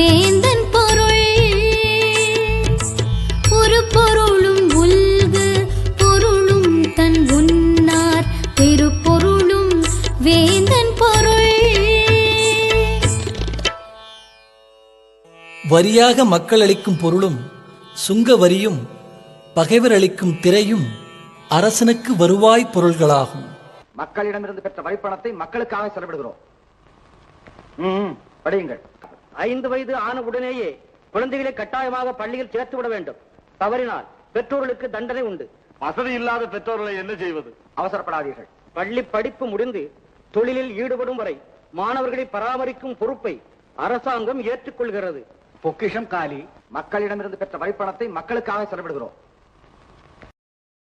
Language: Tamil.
வேந்தன் பொருள். ஒரு பொருளும் உல்கு பொருளும் தன் உன்னார் திருப்பொருளும் வேந்தன் பொருள். வரியாக மக்கள் அளிக்கும் பொருளும் சுங்க வரியும் பகைவர் அளிக்கும் திரையும் அரசனுக்கு வருவாய் பொருள்களாகும். மக்களிடமிருந்து பெற்ற வரிப்பணத்தை மக்களுக்காக செலவிடுகிறோம். படியுங்கள். ஐந்து வயது ஆன உடனேயே குழந்தைகளை கட்டாயமாக பள்ளியில் சேர்த்து விட வேண்டும். தவறினால் பெற்றோர்களுக்கு தண்டனை உண்டு. வசதி இல்லாத பெற்றோர்களை என்ன செய்வது? அவசரப்படாதீர்கள். பள்ளி படிப்பு முடிந்து தொழிலில் ஈடுபடும் வரை மாணவர்களை பராமரிக்கும் பொறுப்பை அரசாங்கம் ஏற்றுக்கொள்கிறது. பொக்கிஷம் காலி. மக்களிடமிருந்து பெற்ற வரிப்பணத்தை மக்களுக்காக செலவிடுகிறோம்.